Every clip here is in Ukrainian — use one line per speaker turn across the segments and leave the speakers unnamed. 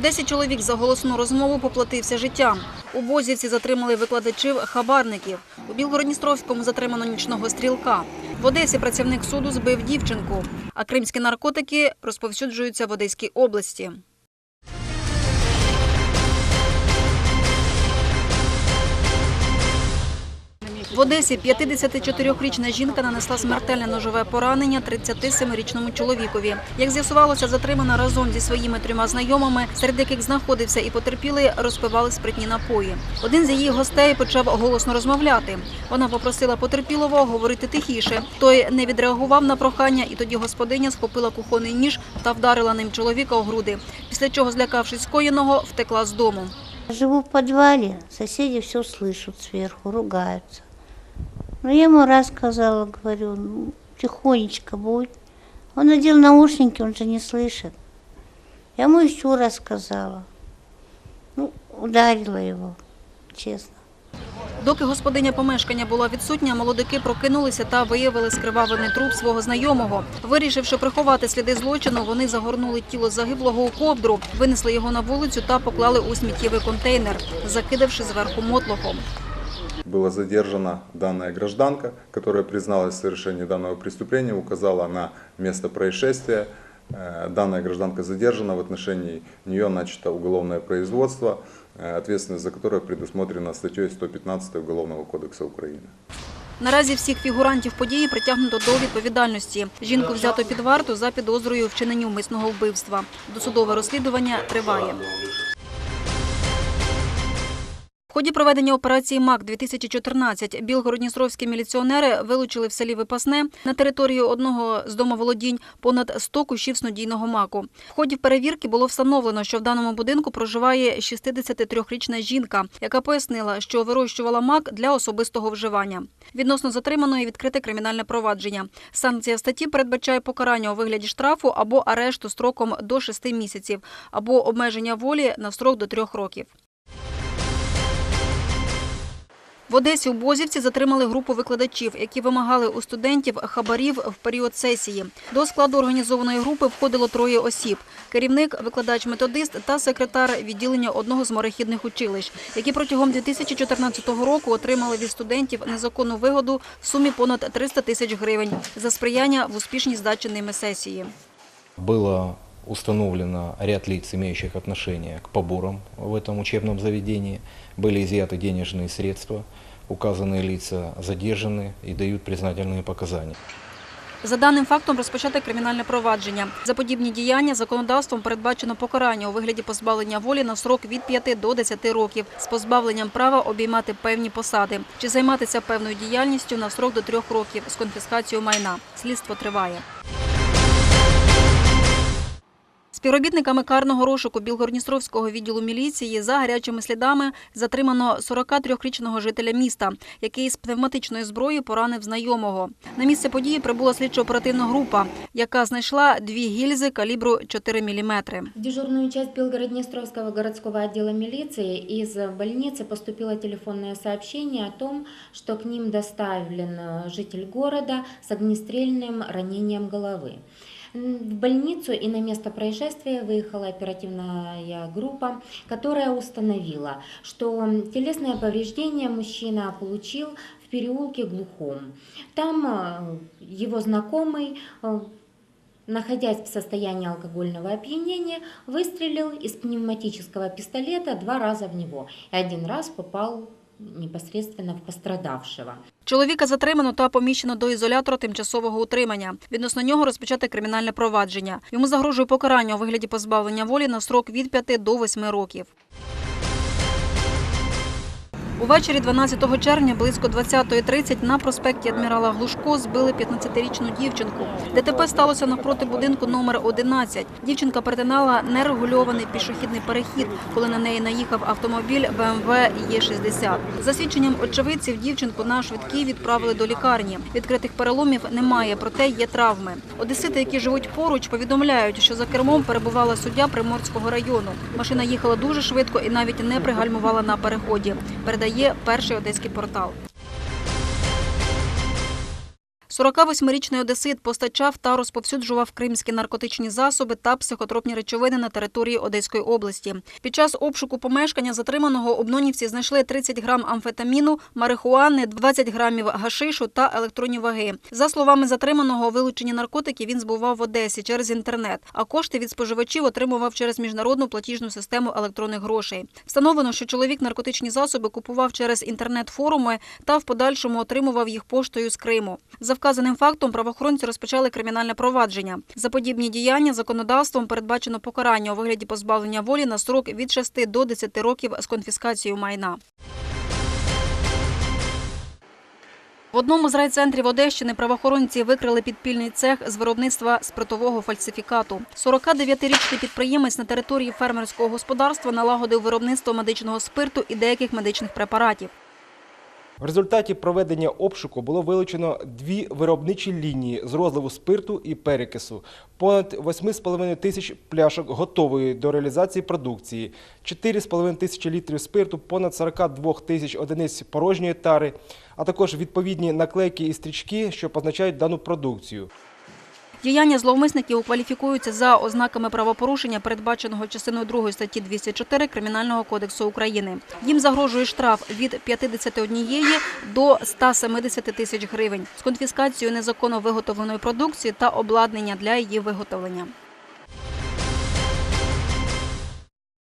Одесі чоловік за голосну розмову поплатився життям. У Бозівці затримали викладачів хабарників. У Білгородністровському затримано нічного стрілка. В Одесі працівник суду збив дівчинку. А кримські наркотики розповсюджуються в Одеській області. В Одесі 54-річна жінка нанесла смертельне ножове поранення 37-річному чоловікові. Як з'ясувалося, затримана разом зі своїми трьома знайомими, серед яких знаходився і потерпілий, розпивали спиртні напої. Один з її гостей почав голосно розмовляти. Вона попросила потерпілого говорити тихіше. Той не відреагував на прохання, і тоді господиня схопила кухонний ніж та вдарила ним чоловіка у груди. Після чого, злякавшись скоєного, втекла з дому.
Живу в подвале, соседи все слышат сверху, ругаются. Ну, я ему раз сказала, говорю, ну, тихонечко будь. Он надел наушники, он же не слышит. Я ему еще раз сказала. Ну, ударила его, честно.
Доки господиня помешкання була відсутня, молодики прокинулися та виявили скривавлений труп свого знайомого. Вирішивши приховати сліди злочину, вони загорнули тіло загиблого у ковдру, винесли його на вулицю та поклали у сміттєвий контейнер, закидавши зверху мотлохом.
Была задержана данная гражданка, которая призналась в совершении данного преступления, указала на место происшествия. Э, Данная гражданка задержана, в отношении нее начато уголовное производство, э, ответственность за которое предусмотрена статьей 115 Уголовного кодекса Украины.
Наразі всіх фігурантів події притягнуто до відповідальності. Жінку взято під варту за підозрою вчиненню вмисного вбивства. Досудове розслідування триває. В ході проведення операції МАК-2014 білгородністровські міліціонери вилучили в селі Випасне на територію одного з домоволодінь понад 100 кущів снодійного маку. В ході перевірки було встановлено, що в даному будинку проживає 63-річна жінка, яка пояснила, що вирощувала мак для особистого вживання. Відносно затриманої відкрите кримінальне провадження. Санкція статті передбачає покарання у вигляді штрафу або арешту строком до 6 місяців, або обмеження волі на строк до 3 років. В Одесі у Бозівці затримали групу викладачів, які вимагали у студентів хабарів в період сесії. До складу організованої групи входило троє осіб: керівник, викладач-методист та секретар відділення одного з морехідних училищ, які протягом 2014 року отримали від студентів незаконну вигоду в сумі понад 300 тисяч гривень за сприяння в успішній здачі ними сесії.
Было установлено ряд лиц, имеющих отношение к поборам в этом учебном заведении. Были изъяты денежные средства. Указанные лица задержаны и дают признательные показания.
За даним фактом розпочати кримінальне провадження. За подібні діяння законодавством передбачено покарання у вигляді позбавлення волі на срок від 5 до 10 років з позбавленням права обіймати певні посади чи займатися певною діяльністю на срок до 3 років з конфіскацією майна. Слідство триває. Співробітниками карного розшуку Білгородністровського відділу міліції за гарячими слідами затримано 43-річного жителя міста, який з пневматичної зброї поранив знайомого. На місце події прибула слідчо-оперативна група, яка знайшла дві гільзи калібру 4 мм.
В дежурную часть Белгород-Днестровского городского отдела милиции из больницы поступило телефонное сообщение о том, что к ним доставлен э, житель города с огнестрельным ранением головы. В больницу и на место происшествия выехала оперативная группа, которая установила, что телесное повреждение мужчина получил в переулке Глухом. Там э, его знакомый э, находясь в состоянии алкогольного опьянения, выстрелил из пневматического пистолета два раза в него. И один раз попал непосредственно в пострадавшего.
Чоловіка затримано та поміщено до ізолятора тимчасового утримання. Відносно нього розпочати кримінальне провадження. Йому загрожує покарання у вигляді позбавлення волі на срок від 5 до 8 років. Увечері 12 червня близько 20.30 на проспекті Адмірала Глушко збили 15-річну дівчинку. ДТП сталося навпроти будинку номер 11. Дівчинка перетинала нерегульований пішохідний перехід, коли на неї наїхав автомобіль БМВ Є60. За свідченням очевидців, дівчинку на швидкій відправили до лікарні. Відкритих переломів немає, проте є травми. Одесити, які живуть поруч, повідомляють, що за кермом перебувала суддя Приморського району. Машина їхала дуже швидко і навіть не пригальмувала на переході. Передає перший одеський портал. 48-річний одесит постачав та розповсюджував кримські наркотичні засоби та психотропні речовини на території Одеської області. Під час обшуку помешкання затриманого обнонівці знайшли 30 грам амфетаміну, марихуани, 20 грамів гашишу та електронні ваги. За словами затриманого, вилучені наркотики він збував в Одесі через інтернет, а кошти від споживачів отримував через міжнародну платіжну систему електронних грошей. Встановлено, що чоловік наркотичні засоби купував через інтернет-форуми та в подальшому отримував їх поштою з Криму. За вказаним фактом правоохоронці розпочали кримінальне провадження. За подібні діяння законодавством передбачено покарання у вигляді позбавлення волі на срок від 6 до 10 років з конфіскацією майна. В одному з райцентрів Одещини правоохоронці викрили підпільний цех з виробництва спиртового фальсифікату. 49-річний підприємець на території фермерського господарства налагодив виробництво медичного спирту і деяких медичних препаратів.
В результаті проведення обшуку було вилучено дві виробничі лінії з розливу спирту і перекису, понад 8,5 тисяч пляшок готової до реалізації продукції, 4,5 тисячі літрів спирту, понад 42 тисяч одиниць порожньої тари, а також відповідні наклейки і стрічки, що позначають дану продукцію.
Діяння зловмисників кваліфікуються за ознаками правопорушення, передбаченого частиною 2 статті 204 Кримінального кодексу України. Їм загрожує штраф від 51 до 170 тисяч гривень з конфіскацією незаконно виготовленої продукції та обладнання для її виготовлення.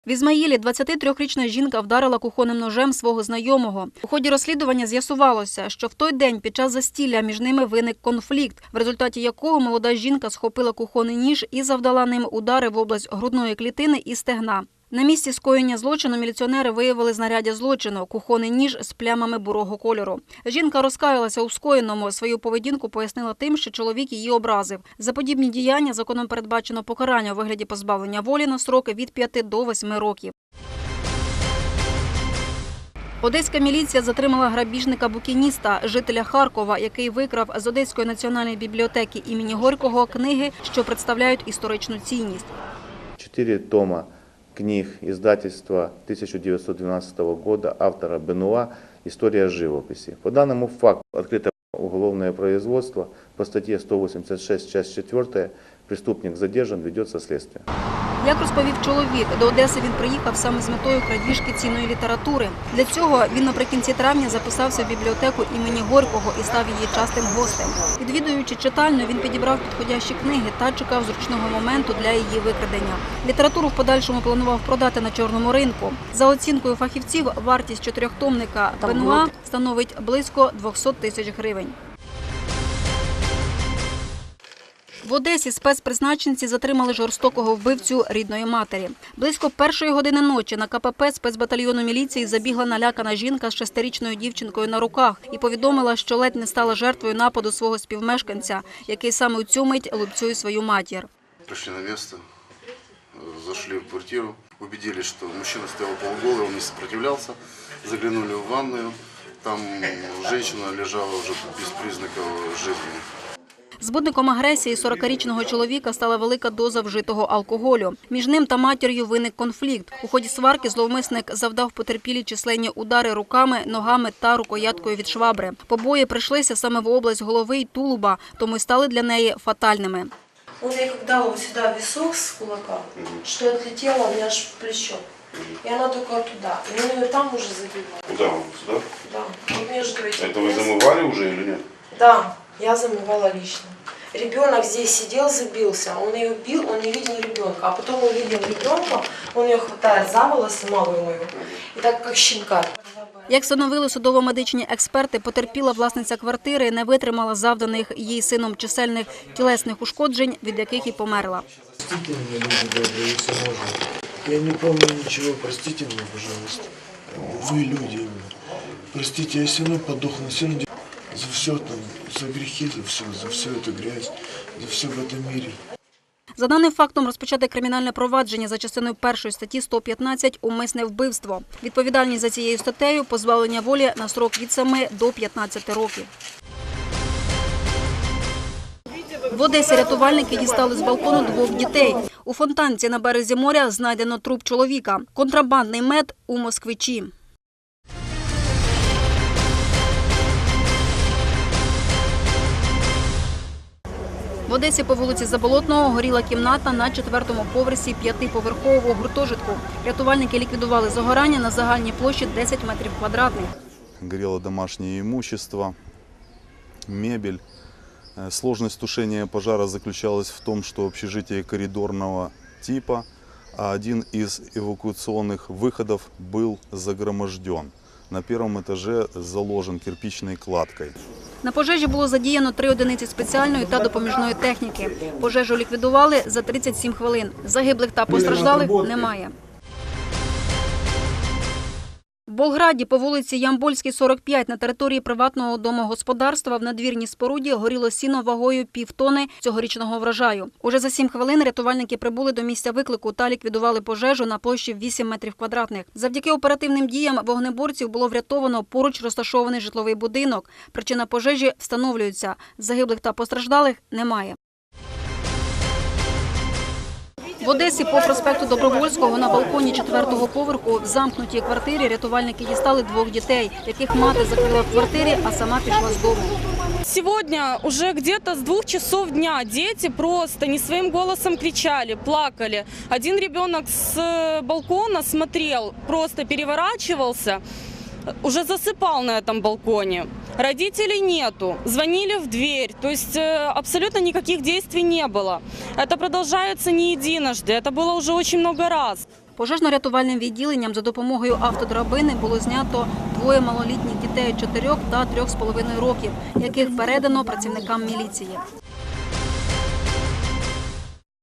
В Ізмаїлі 23-річна жінка вдарила кухонним ножем свого знайомого. У ході розслідування з'ясувалося, що в той день під час застілля між ними виник конфлікт, в результаті якого молода жінка схопила кухонний ніж і завдала ним удари в область грудної клітини і стегна. На місці скоєння злочину міліціонери виявили знаряддя злочину – кухонний ніж з плямами бурого кольору. Жінка розкаялася у скоєному. Свою поведінку пояснила тим, що чоловік її образив. За подібні діяння законом передбачено покарання у вигляді позбавлення волі на строки від 5 до 8 років. Одеська міліція затримала грабіжника-букініста, жителя Харкова, який викрав з Одеської національної бібліотеки імені Горького книги, що представляють історичну цінність.
Четыре тома книг издательства 1912 года автора Бенуа «История живописи». По данному факту открыто уголовное производство по статье 186, часть 4. Преступник задержан, ведется следствие.
Як розповів чоловік, до Одеси він приїхав саме з метою крадіжки цінної літератури. Для цього він наприкінці травня записався в бібліотеку імені Горького і став її частим гостем. Відвідуючи читальню, він підібрав підходящі книги та чекав зручного моменту для її викрадення. Літературу в подальшому планував продати на чорному ринку. За оцінкою фахівців, вартість чотирьохтомника Бенуа становить близько 200 тисяч гривень. В Одесі спецпризначенці затримали жорстокого вбивцю рідної матері. Близько першої години ночі на КПП спецбатальйону міліції забігла налякана жінка з шестирічною дівчинкою на руках і повідомила, що ледь не стала жертвою нападу свого співмешканця, який саме у цю мить лупцює свою матір.
Пришли на место, э, зашли в квартиру, убедились, что мужчина стоял полуголый, он не сопротивлялся, заглянули в ванную, там женщина лежала уже без признаков жизни.
Збудником агресії 40-річного чоловіка стала велика доза вжитого алкоголю. Між ним та матір'ю виник конфлікт. У ході сварки зловмисник завдав потерпілі численні удари руками, ногами та рукояткою від швабри. Побої прийшлися саме в область голови й тулуба, тому й стали для неї фатальними.
Он ей как дал вот сюда висок с кулака, что отлетело мне аж в плечо. И она только туда. И он ее там уже забивал.
Куда он? Сюда?
Да. Вот между этим.
Это вы
мясом.
замывали уже или нет?
Да, я замывала лично. Ребенок здесь сидел, забился. Он ее бил, он не видел ребенка. А потом увидел ребенка, он ее хватает за волосы, малую мою. И так как щенка.
Як встановили судово-медичні експерти, потерпіла власниця квартири не витримала завданих їй сином чисельних тілесних ушкоджень, від яких і померла.
Простите меня, люди добрые, если можно. Я не помню ничего, простите меня, пожалуйста. Вы люди именно. Простите, я все равно подохну, все равно за все там, за грехи, за все, за всю эту грязь, за все в этом мире.
За даним фактом розпочати кримінальне провадження за частиною першої статті 115 «Умисне вбивство». Відповідальність за цією статтею – позбавлення волі на срок від 7 до 15 років. В Одесі рятувальники дістали з балкону двох дітей. У фонтанці на березі моря знайдено труп чоловіка. Контрабандний мед у Москвичі. В Одесі по вулиці Заболотного горіла кімната на четвертому поверсі п'ятиповерхового гуртожитку. Рятувальники ліквідували загорання на загальній площі 10 метрів квадратних.
горело домашнее имущество, мебель. Э, Сложность тушения пожара заключалась в том, что общежитие коридорного типа, а один из эвакуационных выходов был загроможден. На первом этаже заложен кирпичной кладкой.
На пожежі було задіяно три одиниці спеціальної та допоміжної техніки. Пожежу ліквідували за 37 хвилин. Загиблих та постраждалих немає. Болграді по вулиці Ямбольській, 45 на території приватного домогосподарства в надвірній споруді горіло сіно вагою півтони цьогорічного врожаю. Уже за 7 хвилин рятувальники прибули до місця виклику та ліквідували пожежу на площі 8 метрів квадратних. Завдяки оперативним діям вогнеборців було врятовано поруч розташований житловий будинок. Причина пожежі встановлюється. Загиблих та постраждалих немає. В Одесі по проспекту Добровольського на балконі четвертого поверху в замкнутій квартирі рятувальники дістали двох дітей, яких мати закрила в квартирі, а сама пішла з дому.
Сегодня уже где-то с двух часов дня дети просто не своим голосом кричали, плакали. Один ребенок с э, балкона смотрел, просто переворачивался, уже засыпал на этом балконе. Родителей нету, звонили в дверь, то есть э, абсолютно никаких действий не было. Это продолжается не единожды, это было уже очень много раз.
Пожежно-рятувальним відділенням за допомогою автодрабини було знято двоє малолітніх дітей 4 та 3,5 років, яких передано працівникам міліції.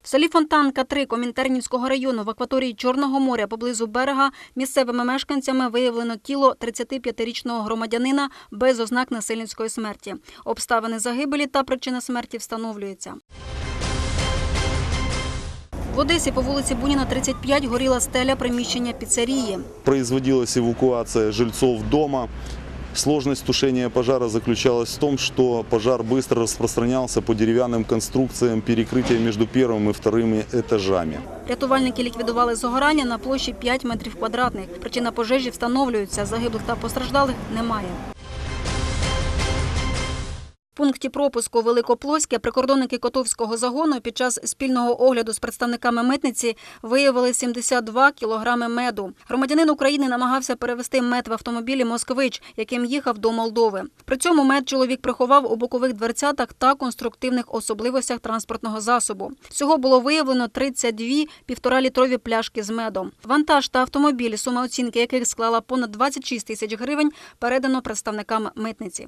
В селі Фонтанка 3 Комінтернівського району в акваторії Чорного моря поблизу берега місцевими мешканцями виявлено тіло 35-річного громадянина без ознак насильницької смерті. Обставини загибелі та причина смерті встановлюються. В Одесі по вулиці Буніна, 35 горіла стеля приміщення піцерії.
Производилась эвакуация жильцов дома. Сложность тушения пожара заключалась в том, что пожар быстро распространялся по деревянным конструкциям перекрытия между первым и вторыми этажами.
Рятувальники ліквідували загорання на площі 5 метрів квадратних. Причина пожежі встановлюється. Загиблих та постраждалих немає. Пункті пропуску Великоплоське прикордонники Котовського загону під час спільного огляду з представниками митниці виявили 72 кілограми меду. Громадянин України намагався перевезти мед в автомобілі «Москвич», яким їхав до Молдови. При цьому мед чоловік приховав у бокових дверцятах та конструктивних особливостях транспортного засобу. Всього було виявлено 32 півторалітрові пляшки з медом. Вантаж та автомобіль, сума оцінки яких склала понад 26 тисяч гривень, передано представникам митниці.